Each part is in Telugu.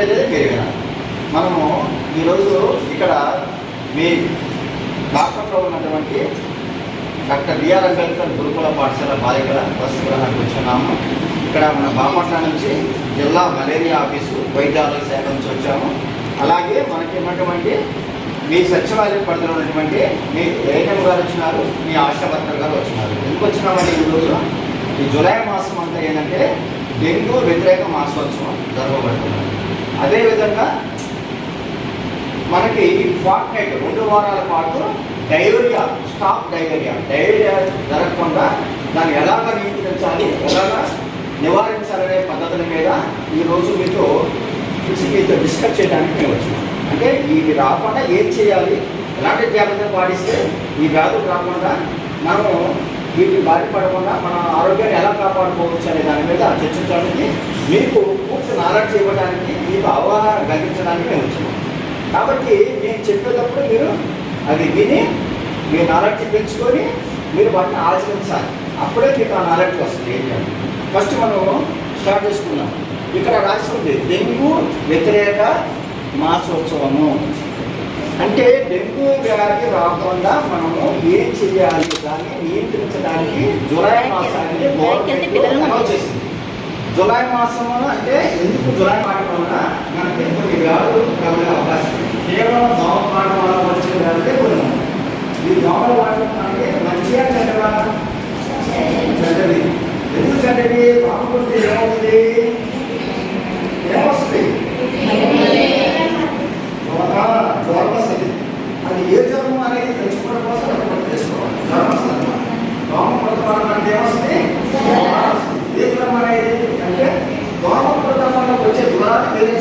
చెప్పేదే మీరు మనము ఈరోజు ఇక్కడ మీ డాక్టర్లో ఉన్నటువంటి డాక్టర్ బిఆర్ అంబేద్కర్ గురుకుల పాఠశాల బాలికల వసతిగృహానికి వచ్చున్నాము ఇక్కడ మన బాపట్ల నుంచి జిల్లా మలేరియా ఆఫీసు వైద్య ఆరోగ్య శాఖ నుంచి వచ్చాము. అలాగే మనకి ఉన్నటువంటి మీ సచివాలయం పరిధిలో ఉన్నటువంటి మీ ఏఎన్ఎం గారు వచ్చినారు మీ ఆశా వర్కర్ గారు వచ్చినారు. ఎందుకు వచ్చినామని ఈరోజు ఈ జూలై మాసం అంతా ఏంటంటే డెంగ్యూ వ్యతిరేక మాసోత్సవం జరగబడుతున్నారు అదేవిధంగా మనకి ఫార్ట్ నైట్ రెండు వారాల పాటు డైరియా స్టాప్ డైరియా డైరియా జరగకుండా దాన్ని ఎలాగ నియంత్రించాలి ఎలాగ నివారించాలనే పద్ధతుల మీద ఈరోజు మీతో మీతో డిస్కస్ చేయడానికి మేము వచ్చినాం. అంటే ఇవి రాకుండా ఏం చేయాలి ఎలాంటి జాగ్రత్తలు పాటిస్తే ఈ వ్యాధులు రాకుండా మనము వీటిని బాధపడకుండా మన ఆరోగ్యాన్ని ఎలా కాపాడుకోవచ్చు అనే దాని మీద చర్చించడానికి మీకు నాలెడ్జ్ ఇవ్వడానికి మీకు అవగాహన కలిగించడానికి మేము వచ్చినాం కాబట్టి నేను చెప్పేటప్పుడు మీరు అది విని మీ నాలెడ్జ్ పెంచుకొని మీరు వాటిని ఆచరించాలి అప్పుడే మీకు ఆ నాలెడ్జ్ వస్తుంది. ఫస్ట్ మనం స్టార్ట్ చేసుకుందాం. ఇక్కడ రాసి ఉంది డెంగ్యూ వ్యతిరేక మాసోత్సవము. అంటే డెంగ్యూ వ్యాధి రాకుండా మనము ఏం చేయాలి దాన్ని నియంత్రించడానికి జూలై మాసాన్ని చేసింది. జులై మాసంలో అంటే ఎందుకు జులై మాటం వలన మనకి కొన్ని వ్యాధులు కలిగే అవకాశం కేవలం దోమ పాటం వల్ల వచ్చే వ్యాధులే కొన్ని ఈ దోమల వాడటం అంటే మంచిగా చెడ్డవా చెడ్డది ఎందుకు చెడ్డది దోమ కొడితే ఏమవుతుంది? ఏమొస్తుంది? జ్వరం వస్తుంది అది ఏ జ్వరం అనేది తెలుసుకోవడం కోసం అది మనం తెలుసుకోవాలి జ్వరం వస్తుంది. దోమ కొడతాం అంటే ఏమొస్తుంది? ఏ జ్వరం అనేది అంటే వల్ల వచ్చే జ్వరాన్ని వేరే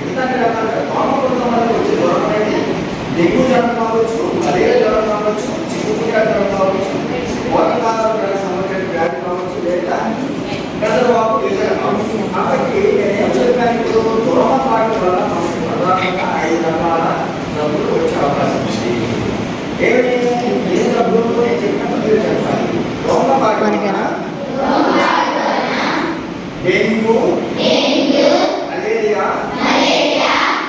ఎందుకంటే రకాలుగా దోమ వల్ల వచ్చే జ్వరం అనేది డెంగ్యూ జ్వరం కావచ్చు మలేరియా జ్వరం కావచ్చు చిక్కుకుగా జ్వరం కావచ్చు పోతకాలకు సంబంధించిన వ్యాధి కావచ్చు లేదా పెద్దవాపు ఏదైనా కావచ్చు కాబట్టి నేనేం చెప్పాను ఇప్పుడు దోమ కాటు వల్ల మనకు ప్రధానంగా ఐదు రకాల జబ్బులు వచ్చే అవకాశం ఉంది ఏమి ఏ జబ్బులు నేను చెప్పినట్టు మీరు చెప్పాలి దోమ కాటు మనకేనా? డెంగ్యూ. మలేరియా.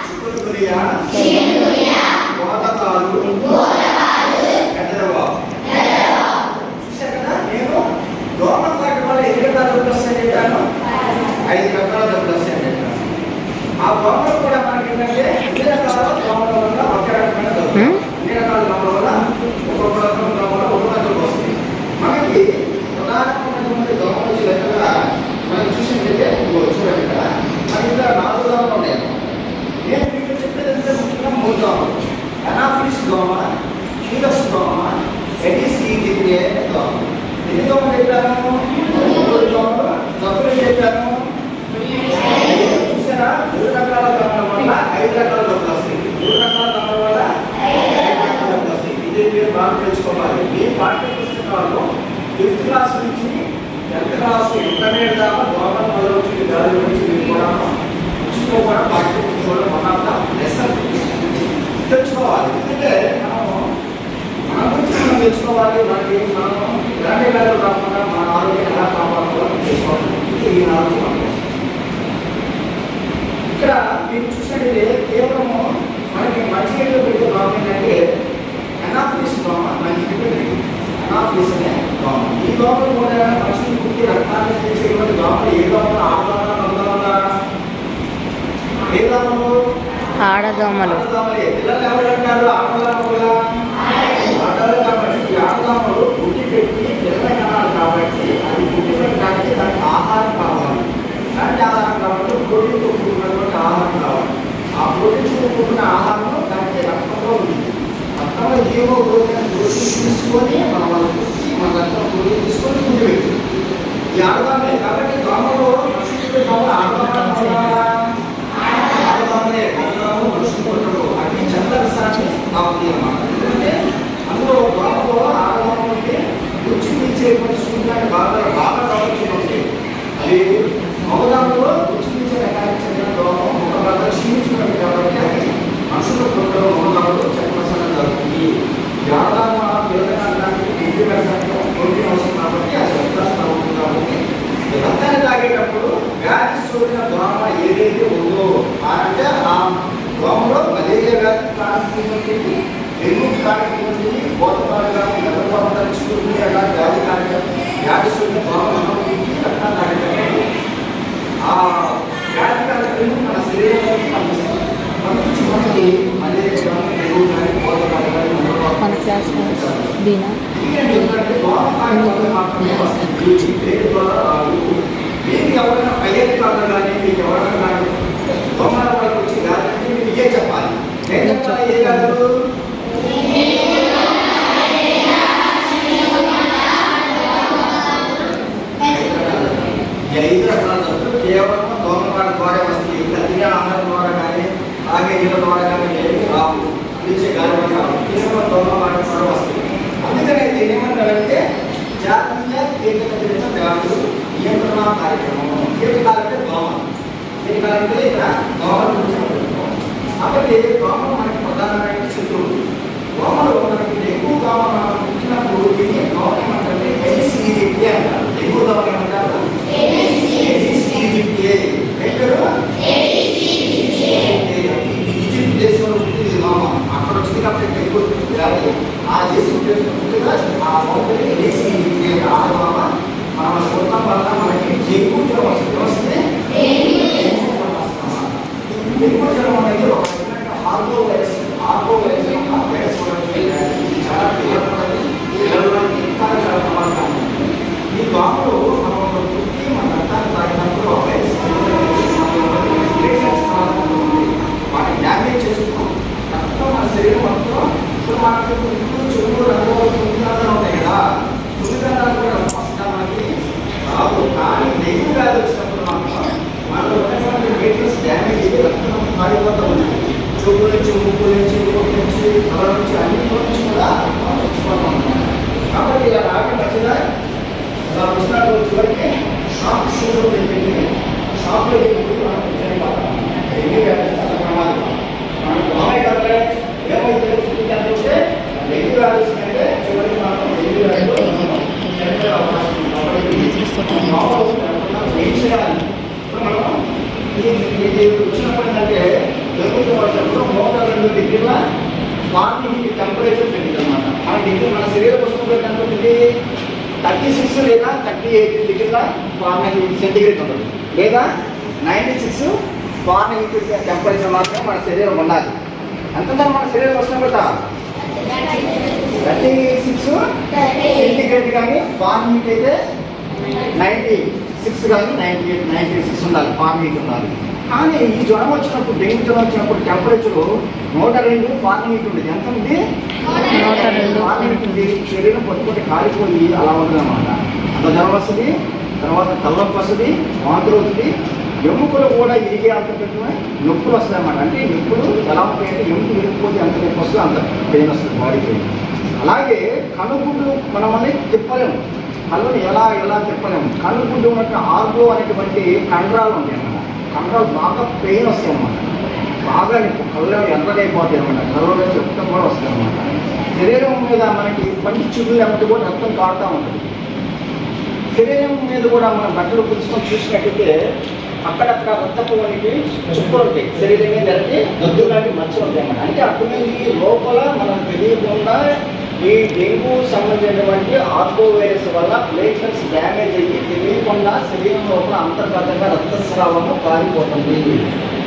చిక్కుడుగురియా పోతకాలు పెద్దవాపు చూశారు కదా నేను దోమ కాటు వల్ల ఎన్ని రకాల జబ్బులు చెప్పాను? ఐదు రకాల జబ్బులు వస్తాయని చెప్పాను. ఆ దోమలు కూడా మనకి ఏంటంటే అన్ని రకాల దోమల వల్ల ఒకే రకమైన జబ్బులు హ్మ్? అన్ని రకాల దోమల వల్ల ఒక్కొక్క రకం దోమల ఒక్కొక్క జబ్బు వస్తుంది మనకి ప్రధానమైనటువంటి దోమలు వచ్చే విధంగా మనం చూసినట్లయితే ఇదిగో చూడండి ఇక్కడ మనకి ఇక్కడ నాలుగు దోమలు ఉన్నాయి నేను మీకు చెప్పేది అంటే ముఖ్యంగా మూడు దోమలు అనాఫిలిస్ దోమ హీరస్ దోమ ఎడిస్ ఈజిప్టే దోమ ఎన్ని దోమలు చెప్పాను మూడు దోమలు జబ్బులు చెప్పాను చూసారా? మూడు రకాల దోమల వల్ల ఐదు రకాల జబ్బులు వస్తాయి. మూడు రకాల దోమల వల్ల ఐదు రకాల జబ్బులు వస్తాయి. ఇది మీరు బాగా తెలుసుకోవాలి. మీ పాఠ్య పుస్తకాల్లో ఫిఫ్త్ క్లాస్ నుంచి టెన్త్ క్లాస్ ఇంటర్మీడియట్ దాకా దోమల మొదలు దాని గురించి మీరు కూడా పుస్తకం కూడా పాఠ్య పుస్తకంలో వన్ ఆఫ్ ద లెసన్ తెలుసుకోవాలి. ఎందుకంటే మనము మన గురించి మనం తెలుసుకోవాలి మనకి మనం ఇలాంటి వ్యాధులు రాకుండా మన ఆరోగ్యం ఎలా కాపాడుకోవాలో తెలుసుకోవాలి. ఇది ఈ నాలుగు ఇక్కడ మీరు చూసినట్లయితే కేవలము మనకి మంచి నీళ్ళు పెట్టే దోమ ఏంటంటే అనాఫిలిస్ దోమ మంచి నీళ్ళు పెట్టే అనే దోమ ఈ దోమలు కూడా మంచి పుట్టి రక్తాన్ని తెచ్చేటువంటి దోమలు ఏ దోమలు ఆడదోమల మగదోమల ఏ దోమలు ఆడదోమలు. అది ఆహారం కావాలి. ఆహారం ఆ ప్రోటీన్తో చూపుకున్న ఆహారం దానికి రక్తంలో ఉంది రక్తంలో ఏవో ప్రోటీన్ ప్రోటీన్ తీసుకొని మన వాళ్ళు పుట్టి మన రక్తం ప్రోటీన్ తీసుకొని ముందు పెట్టి ఈ ఆడదామే కాబట్టి దోమలు మనుషులు దోమలు ఆడదామా ఆడదామనే దోమలు మనుషులు కొట్టడు అన్ని చంద్ర సాక్షి కావాలి అన్నమాట ఎందుకంటే అందులో దోమలో ఆడదామంటే రుచి తీసే పరిస్థితులు బాగా బాగా కావచ్చు ఉంటాయి అవి మగదాములో రుచి తీసే రకానికి చెందిన దోమం ఒక బాగా క్షీణించినవి కాబట్టి అది మనుషులు కొట్టడం మగదాములు చక్కసనం జరుగుతుంది వ్యాపారం వేదనానికి ఇంటి పెట్టడానికి ప్రోటీన్ అవసరం కాబట్టి అది వ్యత్యాసం అవుతుంది కాబట్టి ఈ రక్తాన్ని తాగే తాగేటప్పుడు వ్యాధి సోకిన దోమ ఏదైతే ఉందో ఆ అంటే ఆ దోమలో మలేరియా వ్యాధి కారణమవుతుంది డెంగ్యూ కారణమవుతుంది కోతపాలుగా గర్భపాలు చిక్కుతుంది అలా వ్యాధి కారణం వ్యాధి సోకిన దోమ మనకి రక్తం తాగేటప్పుడు ఆ వ్యాధి కారణం మన శరీరంలోకి పంపిస్తుంది పంపించి మనకి మలేరియా కానీ డెంగ్యూ కానీ కోతపాలు కానీ మన క్లాస్ దీనా మీకు కాదు కానీ మీకు ఎవరైనా కానీ దొంగల వాళ్ళకి వచ్చి మీరు ఇదే చెప్పాలి. ఏం చెప్పాలి? ఏ కాదు ఐదు రకాల కేవలం దోమకాల ద్వారా వస్తాయి కత్తిగా ఆహారం ద్వారా కానీ ఆగే నీళ్ళ ద్వారా కానీ ఏమి రావు. పిలిచే గాలి వల్ల రావు. కేవలం దోమకాల ద్వారా వస్తాయి అందుకనే దీన్ని ఏమంటారంటే జాతీయ వ్యాధులు నియంత్రణ కార్యక్రమం. కీటకాలంటే ఇక్కడ దోమల గురించి మాట్లాడుతున్నాం. కాబట్టి దోమలు మనకి ప్రధానమైన శత్రువు? దోమలు మనకి ఎక్కువ దోమ పుట్టినప్పుడు దీన్ని దోమ ఏమంటారంటే ఎన్సీజీపీ అంటారు. ఎక్కువ దోమ ఏమంటారు? ఎన్సీజీపీ ఎక్కడ ఈజిప్ట్ దేశంలో పుట్టింది దోమ అక్కడ ఆ దేశం పుట్టిన ఆ ఆ దోమ మనం సొంతం వల్ల మనకి ఎక్కువ జ్వరం వస్తుంది వస్తుంది ఎక్కువ జ్వరం అనేది ఒక రకమైన హార్మో వైరస్ హార్మో వైరస్ యొక్క వైరస్ ఉన్నటువంటి వ్యాధి. ఇది చాలా తీవ్రమైనది పిల్లల్లో ఇంకా చాలా ప్రమాదకరం ఈ దోమలు మనం ఒక పుట్టి మన రక్తాన్ని తాగినప్పుడు ఆ వైరస్ ప్లేట్లెట్స్ ప్రాంతంలో ఉంది వాటిని డ్యామేజ్ చేస్తున్నాం రక్తం మన శరీరం మొత్తం ఇప్పుడు మనకు ఇప్పుడు చెవులు రంగులు తుంగిరాలు ఉంటాయి కదా తుంగిరాలు కూడా వస్తా మనకి రావు కానీ డెంగ్యూ వ్యాధి వచ్చినప్పుడు మాత్రం మనలో ఉన్నటువంటి ప్లేట్లెట్స్ డ్యామేజ్ అయ్యి రక్తం మారిపోతూ ఉంటుంది చూపు నుంచి ముక్కు నుంచి నోటి నుంచి తల నుంచి అన్ని నుంచి కూడా రక్తం వచ్చిపోతూ ఉంటుంది కాబట్టి ఇలా రావడం మంచిదా ఇలా వచ్చినప్పుడు చివరికి షాప్ షూలో పెట్టింది షాప్లో వెళ్ళి మనం చనిపోతాం డెంగ్యూ వ్యాధి చాలా ప్రమాదం మనకు మామయ్య కదా ఏమైతే చూస్తే డెంగ్యూ వ్యాధి వస్తుందంటే చివరికి మనం డెంగ్యూ వ్యాధిలో చనిపోయే అవకాశం ఉంది కాబట్టి మామూలు ఏం చేయాలి ఇప్పుడు మనం ఇది ఇది వచ్చినప్పుడు ఏంటంటే డెంగ్యూ వచ్చినప్పుడు నూట రెండు డిగ్రీల మార్నింగ్ టెంపరేచర్ పెరిగింది అనమాట మన డిగ్రీ మన శరీరం ఉష్ణోగ్రత ఎంత ఉంటుంది థర్టీ సిక్స్ లేదా థర్టీ ఎయిట్ డిగ్రీల ఫారెన్ సెంటిగ్రేడ్ ఉంటుంది లేదా నైంటీ సిక్స్ ఫారెన్ టెంపరేచర్ మాత్రం మన శరీరం ఉండాలి. ఎంత మన శరీరం ఉష్ణోగ్రత థర్టీ సిక్స్ సెంటిగ్రేడ్ కానీ ఫారెన్ అయితే నైంటీ సిక్స్ కానీ నైంటీ ఎయిట్ నైంటీ సిక్స్ ఉండాలి. ఫారెన్ ఉండాలి. కానీ ఈ జ్వరం వచ్చినప్పుడు డెంగ్యూ జ్వరం వచ్చినప్పుడు టెంపరేచర్ నూట రెండు ఫారెన్ ఉండేది. ఎంత ఉంది? నూట రెండు ఉంటుంది శరీరం పట్టుకుంటే కాలిపోయి అలా ఉంటుంది అనమాట అంత జ్వరం వస్తుంది తర్వాత తలనొప్పి వస్తుంది వాంతులు అవుతుంది ఎముకలు కూడా ఇరిగే అంత పెట్టిన నొప్పులు వస్తాయన్నమాట. అంటే నొప్పులు ఎలా ఉంటాయంటే ఎముకలు ఇరిగిపోతే అంత నొప్పి వస్తుంది అంత పెయిన్ వస్తుంది బాడీ పెయిన్ అలాగే కనుగుడ్లు మనం అనేది తిప్పలేము. కళ్ళని ఎలా ఎలా తిప్పలేము. కనుగుడ్లు ఉన్నట్టు ఆర్గో అనేటువంటి కండరాలు ఉంటాయి అన్నమాట. కండరాలు బాగా పెయిన్ వస్తాయి అన్నమాట. బాగా కళ్ళు ఎర్రగైపోతాయి అనమాట కళ్ళు నుంచి రక్తం కూడా వస్తాయి అనమాట శరీరం మీద మనకి మంచి చుడులు ఎమ్మటి కూడా రక్తం కాడుతూ ఉంటుంది. శరీరం మీద కూడా మనం బట్టలు పుచ్చుకొని చూసినట్టయితే అక్కడక్కడ రక్తపు అనేది చుక్కలు ఉంటాయి. శరీరం మీద ఎరటి దొద్దు లాంటి మచ్చలు ఉంటాయి అన్నమాట. అంటే అక్కడ ఈ లోపల మనం తెలియకుండా ఈ డెంగ్యూ సంబంధించినటువంటి ఆర్గో వైరస్ వల్ల ప్లేట్లెట్స్ డ్యామేజ్ అయ్యి తెలియకుండా శరీరం లోపల అంతర్గతంగా రక్తస్రావము కారిపోతుంది.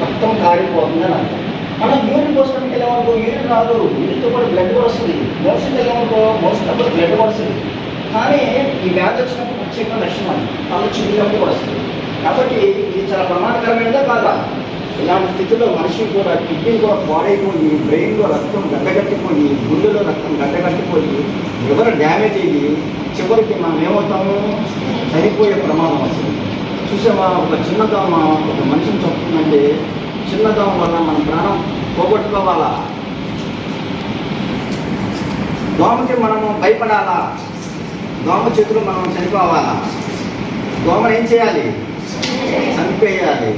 రక్తం కారిపోతుంది అని అర్థం. మనం యూరిన్ పోసినప్పుడు వెళ్ళామనుకో యూరిన్ రాదు. యూరిన్తో కూడా బ్లడ్ వస్తుంది. మోషన్ వెళ్ళామనుకో మోషన్ అప్పుడు బ్లడ్ వస్తుంది. కానీ ఈ వ్యాధి వచ్చినప్పుడు ముఖ్యంగా లక్షణం తల చిన్నప్పుడు వస్తుంది. కాబట్టి చాలా ప్రమాదకరమైనదా కాదా? ఇలాంటి స్థితిలో మనిషి కూడా కిడ్నీ కూడా పాడైపోయి బ్రెయిన్లో రక్తం గడ్డగట్టిపోయి గుండెలో రక్తం గడ్డగట్టిపోయి ఎవరు డ్యామేజ్ అయ్యి చివరికి మనం ఏమవుతాము? చనిపోయే ప్రమాదం వస్తుంది. చూసామా? ఒక చిన్నదోమ ఒక మనిషిని చంపుతుందంటే చిన్న దోమ వల్ల మన ప్రాణం పోగొట్టుకోవాలా? దోమకి మనము భయపడాలా? దోమ చేతులు మనం చనిపోవాలా? దోమను ఏం చేయాలి? చంపేయాలి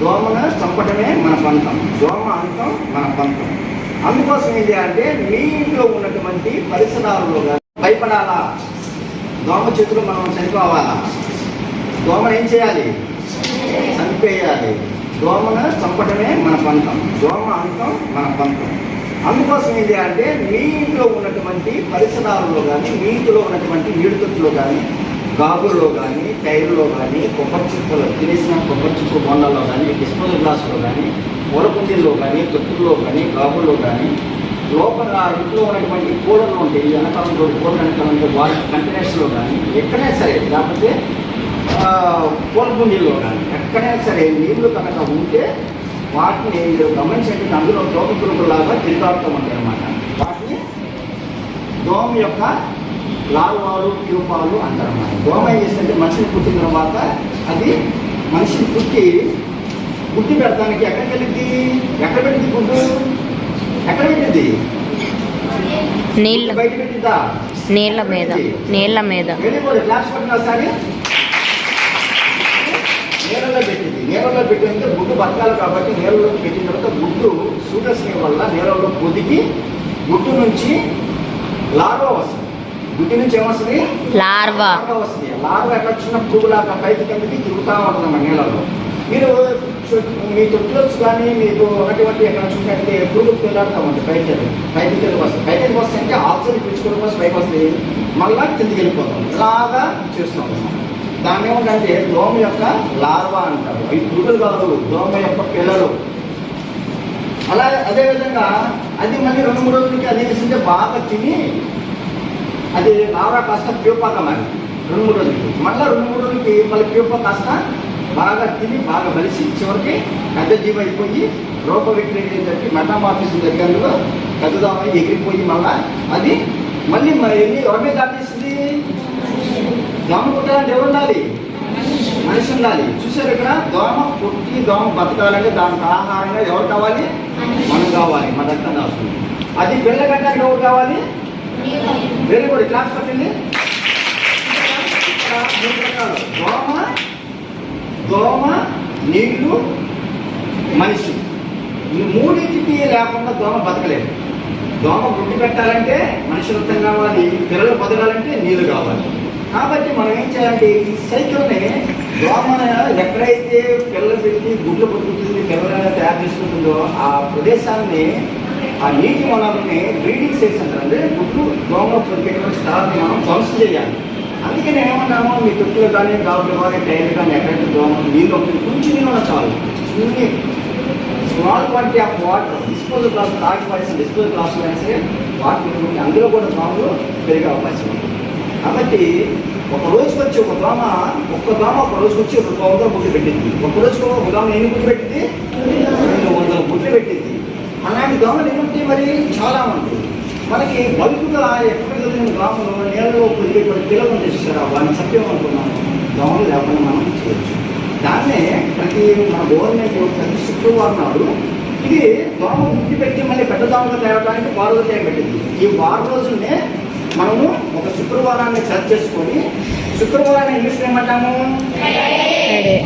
దోమను చంపడమే మన పంతం దోమ అంతం మన పంతం అందుకోసం ఏంటి అంటే మీ ఇంట్లో ఉన్నటువంటి పరిసరాల్లో కానీ భయపడాలా? దోమ చేతులు మనం చనిపోవాలా? దోమను ఏం చేయాలి? చంపేయాలి దోమను చంపడమే మన పంతం దోమ అంతం మన పంతం అందుకోసం ఏంటి అంటే మీ ఇంట్లో ఉన్నటువంటి పరిసరాలలో కానీ మీ ఇంట్లో ఉన్నటువంటి నీడుతొట్టులో కానీ గాబుల్లో కానీ టైర్లో కానీ కొబ్బరి చిప్పలు తినేసిన కొబ్బరి చిప్పు బొండల్లో కానీ డిస్పోజల్ గ్లాసులో కానీ పూలకుండీల్లో కానీ తొక్కుల్లో కానీ గాబుల్లో కానీ లోపల ఆ ఇంట్లో ఉన్నటువంటి కూలర్లు ఉంటాయి వెనకాలంలో కూలర్ వెనకాలంలో వాటర్ కంటైనర్స్లో కానీ ఎక్కడైనా సరే లేకపోతే ఆ, పూలకుండీల్లో కానీ ఎక్కడైనా సరే నీళ్ళు కనుక ఉంటే వాటిని మీరు గమనించండి అందులో దోమ పురుగులాగా తిరిగాడుతూ ఉంటాయి అన్నమాట వాటిని దోమ యొక్క లార్వాలు ట్యూపాలు అంటారు. ఏం చేస్తుంటే మనిషిని పుట్టిన తర్వాత అది మనిషిని పుట్టి గుడ్డి పెడతానికి ఎక్కడికి వెళ్ళింది ఎక్కడ పెట్టింది గుడ్డు ఎక్కడ పెట్టింది నీళ్ళ బయట పెట్టిందా నీళ్ళ మీద. నీళ్ళ మీద. గ్లాస్ పట్టిన నీళ్ళలో పెట్టింది నీళ్ళలో పెట్టినంత గుడ్డు బతకాలి కాబట్టి నీళ్ళలో పెట్టిన తర్వాత గుడ్డు సూర్యస్నేహం వల్ల నీళ్ళలో పొదిగి గుడ్డు నుంచి లార్వా వస్తుంది. గుడ్డు నుంచి ఏమొస్తుంది? లార్వా. లార్వా వస్తుంది. లార్వా ఎక్కడ చిన్న పురుగులాగా పైకి కిందకి తిరుగుతూ ఉంటుందన్నమాట నీళ్ళలో. మీరు మీ తొట్టులో కానీ మీకు ఉన్నటువంటి ఎక్కడ చూసినట్టు పురుగు పిల్లాడుతూ ఉంటుంది పైకి పైకి కిందకి వస్తుంది పైకి కిందకి వస్తే అంటే ఆక్సిజన్ పీల్చుకోవడం కోసం పైకి వస్తుంది మళ్ళా కిందకి వెళ్ళిపోతాం. ఇలాగా చేస్తాం. దాన్ని ఏమిటంటే దోమ యొక్క లార్వా అంటారు. అవి పురుగులు కాదు దోమ యొక్క పిల్లలు. అలా అదేవిధంగా అది మళ్ళీ రెండు మూడు రోజులకి అది వేసింటే బాగా తిని అది బాగా కాస్త ప్యూపాగా మరి రెండు మూడు రోజులకి మళ్ళీ రెండు మూడు రోజులకి మళ్ళీ ప్యూపా కాస్త బాగా తిని బాగా కలిసి చివరికి పెద్ద జీవ అయిపోయి రూప విక్రియ జరిగి మెటామాఫిస్ దగ్గరలో పెద్దదామని ఎగిరిపోయి మళ్ళా అది మళ్ళీ మరి ఎన్ని ఎవరి మీద దాటేసింది? దోమ ఎవరు ఉండాలి. మనిషి ఉండాలి. చూసారు ఇక్కడ దోమ పుట్టి దోమ బతకాలంటే దానికి ఆహారంగా ఎవరు కావాలి? మనం కావాలి. మన రక్తం కావాలి. అది పిల్ల ఎవరు కావాలి? వెరీ గుడ్ క్లాస్ పట్టింది? మూడు రకాలు. దోమ దోమ నీళ్ళు మనిషి. ఈ మూడింటికి లేకుండా దోమ బతకలేదు. దోమ గుడ్డు పెట్టాలంటే మనిషి రక్తం కావాలి పిల్లలు బతకాలంటే నీళ్ళు కావాలి. కాబట్టి మనం ఏం చేయాలంటే ఈ సైకిల్ని దోమ ఎక్కడైతే పిల్లలు పెట్టి గుడ్లు బతుకుతుంది పిల్లలు తయారు చేసుకుంటుందో ఆ ప్రదేశాన్ని ఆ నీటి వనరుల్ని బ్రీడింగ్ స్టేషన్ అంటే గుడ్లు దోమలు పొందేటువంటి స్థలాన్ని మనం ధ్వంసం చేయాలి. అందుకే నేను ఏమన్నాము మీ తొక్కులు కానీ గాబులు కానీ టైర్లు కానీ ఎక్కడైతే దోమలు నీళ్ళు ఒకటి కొంచెం నీళ్ళు చాలు. చిన్ని. Small quantity of water disposal glass తాగి పడిసిన డిస్పోజల్ గ్లాస్ అయినా సరే వాటర్ అందులో కూడా దోమలు పెరిగే అవకాశం ఉంది. కాబట్టి ఒక రోజుకి వచ్చి ఒక దోమ ఒక్క దోమ ఒక రోజుకి వచ్చి ఒక దోమతో గుడ్లు పెట్టింది. ఒక రోజుకు ఒక దోమ ఎన్ని గుడ్లు పెట్టింది రెండు వందల గుడ్లు పెట్టింది అలాంటి దోమలు ఎన్ని మరి? చాలా మంది మనకి బల్కుగా ఎక్కడ జరిగిన దోమలు నీళ్ళలో పొదిగేటువంటి పిల్లలు తెచ్చారా వాళ్ళని అనుకున్నాము దోమలు లేకుండా మనం చేయొచ్చు. దాన్నే ప్రతి మన గవర్నమెంట్ ప్రతి శుక్రవారం నాడు ఇది దోమ గుడ్డి పెట్టి మళ్ళీ పెద్ద దోమగా తేవడానికి వారం రోజులు పెట్టింది ఈ వారం రోజునే మనము ఒక శుక్రవారాన్ని సెలెక్ట్ చేసుకొని శుక్రవారాన్ని ఇంగ్లీష్ ఏమంటాము?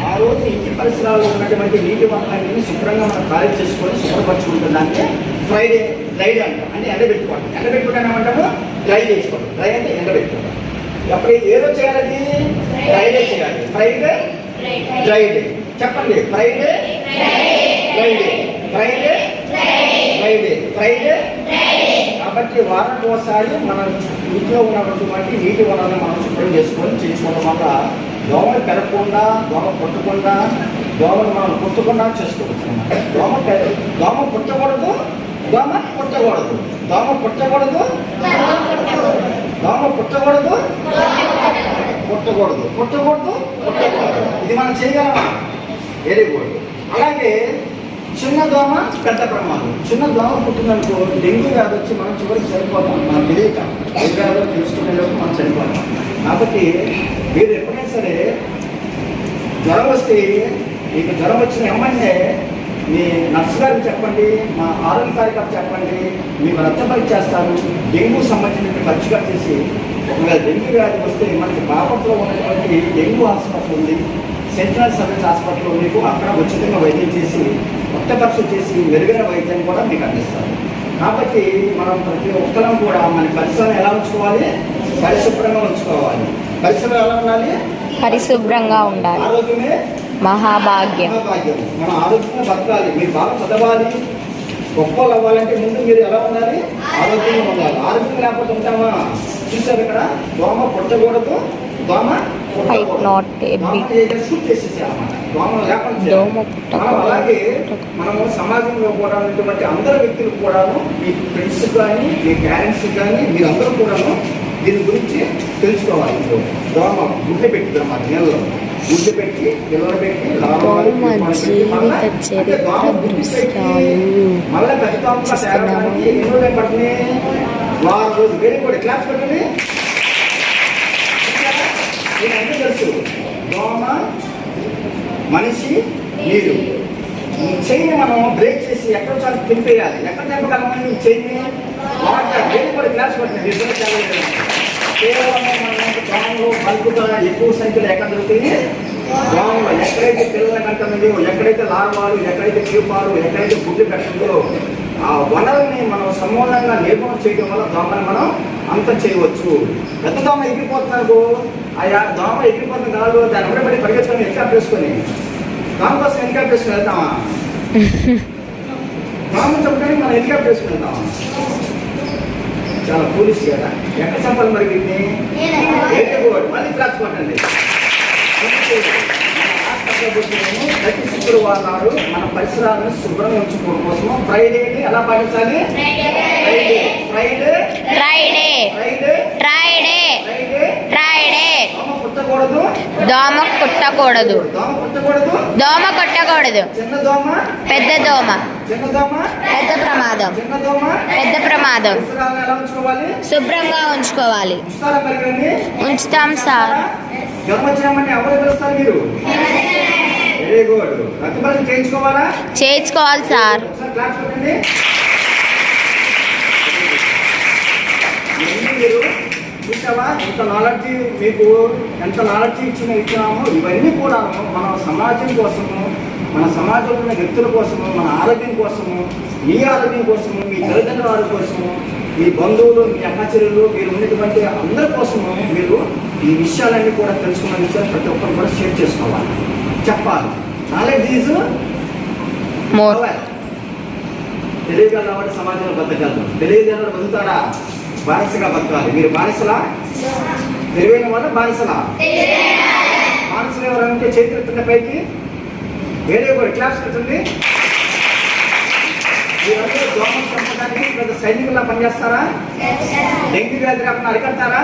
ఆ రోజు ఇంటి పరిసరాల్లో ఉన్నటువంటి నీటి వనరులన్నీ శుభ్రంగా మనం ఖాళీ చేసుకొని శుభ్రపరచుకుంటుందంటే ఫ్రైడే డ్రైడే అంటాం అంటే ఎండబెట్టుకోవడం ఎండబెట్టుకోవడం ఏమంటాము? డ్రై చేసుకోవడం డ్రై అంటే ఎండబెట్టుకోవడం అప్పుడు ఏ రోజు చేయాలి ఫ్రైడే చేయాలి. ఫ్రైడే డ్రైడే చెప్పండి. Friday Friday Friday Friday Friday కాబట్టి వారానికి ఒకసారి మన ఇంట్లో ఉన్నటువంటి నీటి వనరులను మనం శుభ్రం చేసుకొని చేసుకోవడం వల్ల దోమలు పెరగకుండా దోమ పుట్టకుండా దోమలు మనం పుట్టకుండా చేసుకోవచ్చు. దోమ పెర- దోమ పుట్టకూడదు దోమ పుట్టకూడదు దోమ పుట్టకూడదు దోమ పుట్టకూడదు పుట్టకూడదు పుట్టకూడదు పుట్టకూడదు ఇది మనం చేయగలమా? వెరీ గుడ్ అలాగే చిన్న దోమ పెద్ద ప్రమాదం. చిన్న దోమ పుట్టిందనుకో డెంగ్యూ వ్యాధి వచ్చి మనం చివరికి చనిపోతాం. మనం తెలియక డెంగ్యూ వ్యాధి తెలుసుకునే మనం చనిపోతాం. కాబట్టి మీరు ఎప్పుడైనా సరే జ్వరం వస్తే మీకు జ్వరం వచ్చిన ఏమంటే మీ నర్సు గారికి చెప్పండి మా ఆరోగ్య కార్యకర్త చెప్పండి మీకు రక్త పరీక్ష చేస్తారు డెంగ్యూ సంబంధించిన ఖర్చుగా చేసి ఒకవేళ డెంగ్యూ వ్యాధి వస్తే మనకి బాపట్లో ఉన్నటువంటి డెంగ్యూ హాస్పిటల్ ఉంది. సెంట్రల్ సర్వీస్ హాస్పిటల్ మీకు అక్కడ ఉచితంగా వైద్యం చేసి రక్త పరీక్ష చేసి మెరుగైన వైద్యాన్ని కూడా మీకు అందిస్తారు. కాబట్టి మనం ప్రతి ఒక్కరం కూడా మన పరిసరం ఎలా ఉంచుకోవాలి? పరిశుభ్రంగా ఉంచుకోవాలి. పరిసరం ఎలా ఉండాలి? పరిశుభ్రంగా ఉండాలి. ఆరోగ్యమే మహాభాగ్యం. మహాభాగ్యం. మనం ఆరోగ్యంగా బతకాలి. మీరు బాగా చదవాలి. గొప్పలు అవ్వాలంటే ముందు మీరు ఎలా ఉండాలి? ఆరోగ్యంగా ఉండాలి. ఆరోగ్యం లేకపోతే ఉంటామా? చూసారు ఇక్కడ? దోమ పుట్టకూడదు దోమ అలాగే మనము సమాజంలో కూడా ఉన్నటువంటి అందరు వ్యక్తులు కూడాను మీ ఫ్రెండ్స్ కానీ మీ పేరెంట్స్ కానీ మీరందరూ కూడాను దీని గురించి తెలుసుకోవాలి. దోమ గుడ్డ పెట్టి అన్నమాట నీళ్ళలో గుడ్డ పెట్టి పిల్లలు పెట్టి లాభాలు మళ్ళీ పెద్ద దోమగా వారం రోజు వేరే కూడా క్లాస్ పెట్టండి నేను అన్నీ తెలుసు దోమ మనిషి నీరు. ఈ చైన్ మనం బ్రేక్ చేసి ఎక్కడ చాలా తింపేయాలి ఎక్కడ తింపగలమని ఈ చైన్ వాటర్. వేరే కూడా క్లాస్ పెట్టండి ఇద్దరు చాలా కేవలం మనం దోమలు బల్బుగా ఎక్కువ సంఖ్యలో ఎక్కడ దొరుకుతాయి? దోమలు. ఎక్కడైతే పిల్లల కంటుందో ఎక్కడైతే లార్వాలు ఎక్కడైతే క్యూపాలు ఎక్కడైతే గుడ్లు పెట్టిందో ఆ వనరుల్ని మనం సమూలంగా నిర్మూలన చేయడం వల్ల దోమని మనం అంతం చేయవచ్చు. పెద్ద దోమ ఎగిరిపోతున్నారు ఆయా దోమ ఎగిరిపోతుంది కాదు దాని వెంట పడి పరిగెత్తుకొని హెలికాప్టర్ వేసుకొని దోమ కోసం హెలికాప్టర్ వేసుకొని వెళ్తామా? దోమ చంపడానికి మనం హెలికాప్టర్ వేసుకొని వెళ్తామా? చాలా పోలీస్ కదా. ఎక్కడ చంపాలి మరి వీటిని? మళ్ళీ క్లాస్ కొట్టండి ప్రతి శుక్రవారం నాడు మన పరిసరాలను శుభ్రంగా ఉంచుకోవడం కోసం ఫ్రైడేని ఎలా పాటించాలి? ఫ్రైడే ఫ్రైడే ఫ్రైడే దోమ కుట్టకూడదు దోమ కొట్టకూడదు. చిన్న దోమ. పెద్ద దోమ. చిన్న దోమ. పెద్ద ప్రమాదం. చిన్న దోమ. పెద్ద ప్రమాదం. పరిసరాలను ఎలా ఉంచుకోవాలి? శుభ్రంగా ఉంచుకోవాలి. ఇస్తారా పరిగణని ఉంచుతాం సార్. గర్భచరమని ఎవరు పిలుస్తారు మీరు వెరీ గుడ్ రక్త పరీక్ష చేయించుకోవాలా చేయించుకోవాలి సార్. మీరు చూసావా ఎంత నాలెడ్జ్ మీకు ఎంత నాలెడ్జ్ ఇచ్చిన ఇచ్చినామో ఇవన్నీ కూడా మన సమాజం కోసము మన సమాజంలో ఉన్న వ్యక్తుల కోసము మన ఆరోగ్యం కోసము మీ ఆరోగ్యం కోసము మీ తల్లిదండ్రుల కోసము మీ బంధువులు మీ అక్కచెల్లెలు మీరు ఉన్నటువంటి అందరి కోసము మీరు ఈ విషయాలన్నీ కూడా తెలుసుకున్న విషయాలు ప్రతి ఒక్కరు కూడా షేర్ చేసుకోవాలి చెప్పాలి. నాలెడ్జ్ ఈజ్ మోర్ తెలియగలవాడు సమాజంలో బతకగలరు. తెలియగలవాడు బతుకుతాడా? బానిసగా బతకాలి. మీరు బానిసలా? తెలివైన వాళ్ళ బానిసలా? బానిసలు ఎవరంటే చేతులు ఎత్తున్న పైకి? వేరే కూడా క్లాస్ పెట్టండి మీరందరూ దోమలు చంపడానికి పెద్ద సైనికుల్లా పనిచేస్తారా? డెంగ్యూ వ్యాధి రాకుండా అరికడతారా?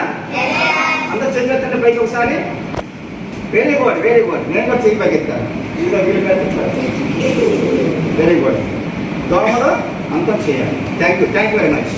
అందరు ఎత్తండి పైకి ఒకసారి వెరీ గుడ్ వెరీ గుడ్ నేను కూడా చేయి పైకి వెరీ గుడ్ దోమలు అంతా చేయాలి. Thank you thank you very much